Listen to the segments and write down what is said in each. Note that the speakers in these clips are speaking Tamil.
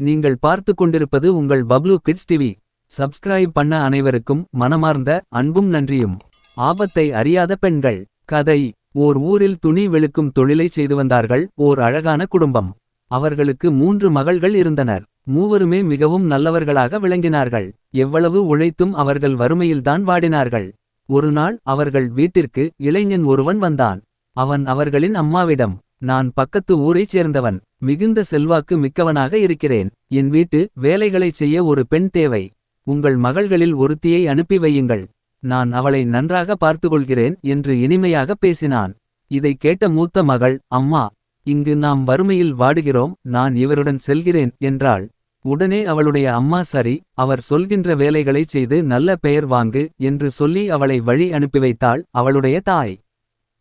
நீங்கள் பார்த்து கொண்டிருப்பது உங்கள் பப்ளு கிட்ஸ் டிவி. சப்ஸ்கிரைப் பண்ண அனைவருக்கும் மனமார்ந்த அன்பும் நன்றியும். ஆபத்தை அறியாத பெண்கள். கதை. ஓர் ஊரில் துணி வெளுக்கும் தொழிலை செய்து வந்தார்கள் ஓர் அழகான குடும்பம். அவர்களுக்கு மூன்று மகள்கள் இருந்தனர். மூவருமே மிகவும் நல்லவர்களாக விளங்கினார்கள். எவ்வளவு உழைத்தும் அவர்கள் வறுமையில்தான் வாடினார்கள். ஒருநாள் அவர்கள் வீட்டிற்கு இளைஞன் ஒருவன் வந்தான். அவன் அவர்களின் அம்மாவிடம் நான் பக்கத்து ஊரைச் சேர்ந்தவன் மிகுந்த செல்வாக்கு மிக்கவனாக இருக்கிறேன். என் வீட்டு வேலைகளைச் செய்ய ஒரு பெண் தேவை. உங்கள் மகள்களில் ஒருத்தியை அனுப்பி வையுங்கள். நான் அவளை நன்றாக பார்த்துக்கொள்கிறேன் என்று இனிமையாக பேசினான். இதைக் கேட்ட மூத்த மகள் அம்மா இங்கு நாம் வறுமையில் வாடுகிறோம் நான் இவருடன் செல்கிறேன் என்றாள். உடனே அவளுடைய அம்மா சரி அவர் சொல்கின்ற வேலைகளைச் செய்து நல்ல பெயர் வாங்கு என்று சொல்லி அவளை வழி அனுப்பி வைத்தாள் அவளுடைய தாய்.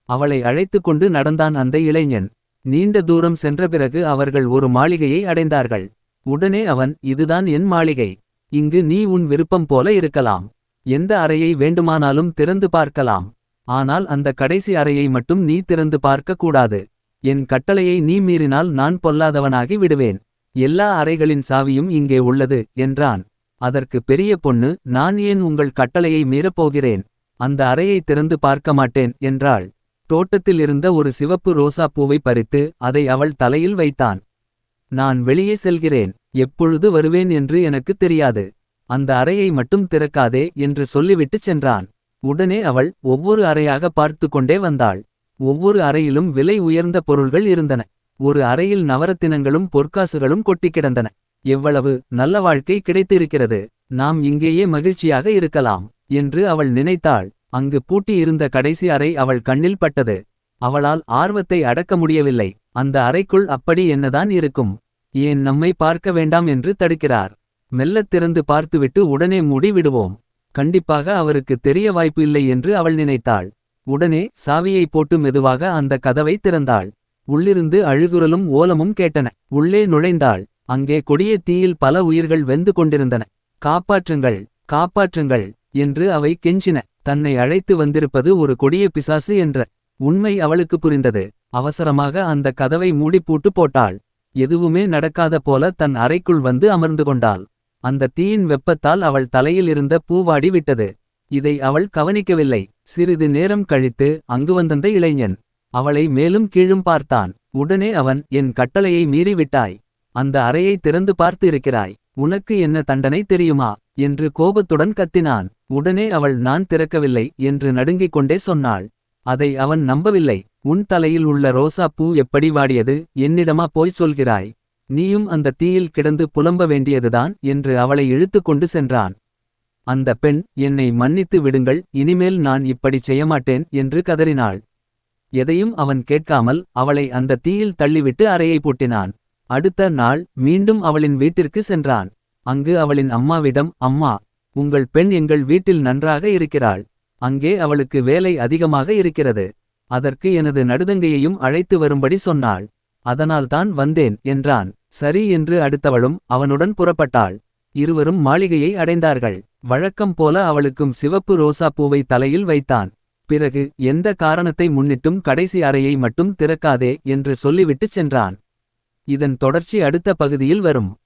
அவளை அழைத்துக் கொண்டு நடந்தான் அந்த இளைஞன். நீண்ட தூரம் சென்ற பிறகு அவர்கள் ஒரு மாளிகையை அடைந்தார்கள். உடனே அவன் இதுதான் என் மாளிகை. இங்கு நீ உன் விருப்பம் போல இருக்கலாம். எந்த அறையை வேண்டுமானாலும் திறந்து பார்க்கலாம். ஆனால் அந்த கடைசி அறையை மட்டும் நீ திறந்து பார்க்க கூடாது. என் கட்டளையை நீ மீறினால் நான் பொல்லாதவனாகி விடுவேன். எல்லா அறைகளின் சாவியும் இங்கே உள்ளது என்றான். அதற்கு பெரிய பொண்ணு நான் ஏன் உங்கள் கட்டளையை மீறப்போகிறேன் அந்த அறையை திறந்து பார்க்க மாட்டேன் என்றாள். தோட்டத்தில் இருந்த ஒரு சிவப்பு ரோசா பூவை பறித்து அதை அவள் தலையில் வைத்தான். நான் வெளியே செல்கிறேன். எப்பொழுது வருவேன் என்று எனக்கு தெரியாது. அந்த அறையை மட்டும் திறக்காதே என்று சொல்லிவிட்டுச் சென்றான். உடனே அவள் ஒவ்வொரு அறையாக பார்த்து கொண்டே வந்தாள். ஒவ்வொரு அறையிலும் விலை உயர்ந்த பொருள்கள் இருந்தன. ஒரு அறையில் நவரத்தினங்களும் பொற்காசுகளும் கொட்டிக் கிடந்தன. எவ்வளவு நல்ல வாழ்க்கை கிடைத்திருக்கிறது. நாம் இங்கேயே மகிழ்ச்சியாக இருக்கலாம் என்று அவள் நினைத்தாள். அங்கு பூட்டியிருந்த கடைசி அறை அவள் கண்ணில் பட்டது. அவளால் ஆர்வத்தை அடக்க முடியவில்லை. அந்த அறைக்குள் அப்படி என்னதான் இருக்கும்? ஏன் நம்மை பார்க்க வேண்டாம் என்று தடுக்கிறார். மெல்லத் திறந்து பார்த்துவிட்டு உடனே மூடி விடுவோம். கண்டிப்பாக அவருக்கு தெரிய வாய்ப்பு இல்லை என்று அவள் நினைத்தாள். உடனே சாவியை போட்டு மெதுவாக அந்த கதவை திறந்தாள். உள்ளிருந்து அழுகுரலும் ஓலமும் கேட்டன. உள்ளே நுழைந்தாள். அங்கே கொடிய தீயில் பல உயிர்கள் வெந்து கொண்டிருந்தன. காப்பாற்றுங்கள் காப்பாற்றுங்கள். என்று அவை கெஞ்சின. தன்னை அழைத்து வந்திருப்பது ஒரு கொடிய பிசாசு என்ற உண்மை அவளுக்கு புரிந்தது. அவசரமாக அந்த கதவை மூடிப்பூட்டு போட்டாள். எதுவுமே நடக்காத போல தன் அறைக்குள் வந்து அமர்ந்து கொண்டாள். அந்த தீயின் வெப்பத்தால் அவள் தலையில் இருந்த பூவாடி விட்டது. இதை அவள் கவனிக்கவில்லை. சிறிது நேரம் கழித்து அங்கு வந்தந்த இளைஞன் அவளை மேலும் கீழும் பார்த்தான். உடனே அவன் என் கட்டளையை மீறிவிட்டாய். அந்த அறையை திறந்து பார்த்து இருக்கிறாய். உனக்கு என்ன தண்டனை தெரியுமா? என்று கோபத்துடன் கத்தினான். உடனே அவள் நான் திறக்கவில்லை என்று நடுங்கிக் கொண்டே சொன்னாள். அதை அவன் நம்பவில்லை. உன் தலையில் உள்ள ரோசா பூ எப்படி வாடியது? என்னிடமா போய் சொல்கிறாய். நீயும் அந்த தீயில் கிடந்து புலம்ப வேண்டியதுதான் என்று அவளை இழுத்துக் கொண்டு சென்றான். அந்த பெண் என்னை மன்னித்து விடுங்கள். இனிமேல் நான் இப்படிச் செய்யமாட்டேன் என்று கதறினாள். எதையும் அவன் கேட்காமல் அவளை அந்த தீயில் தள்ளிவிட்டு அறையை பூட்டினான். அடுத்த நாள் மீண்டும் அவளின் வீட்டிற்கு சென்றான். அங்கு அவளின் அம்மாவிடம் அம்மா உங்கள் பெண் எங்கள் வீட்டில் நன்றாக இருக்கிறாள். அங்கே அவளுக்கு வேலை அதிகமாக இருக்கிறது. அதற்கு எனது நடுதங்கையையும் அழைத்து வரும்படி சொன்னாள். அதனால்தான் வந்தேன் என்றான். சரி என்று அடுத்தவளும் அவனுடன் புறப்பட்டாள். இருவரும் மாளிகையை அடைந்தார்கள். வழக்கம் போல அவளுக்கும் சிவப்பு ரோசா பூவை தலையில் வைத்தான். பிறகு எந்த காரணத்தை முன்னிட்டும் கடைசி அறையை மட்டும் திறக்காதே என்று சொல்லிவிட்டுச் சென்றான். இதன் தொடர்ச்சி அடுத்த பகுதியில் வரும்.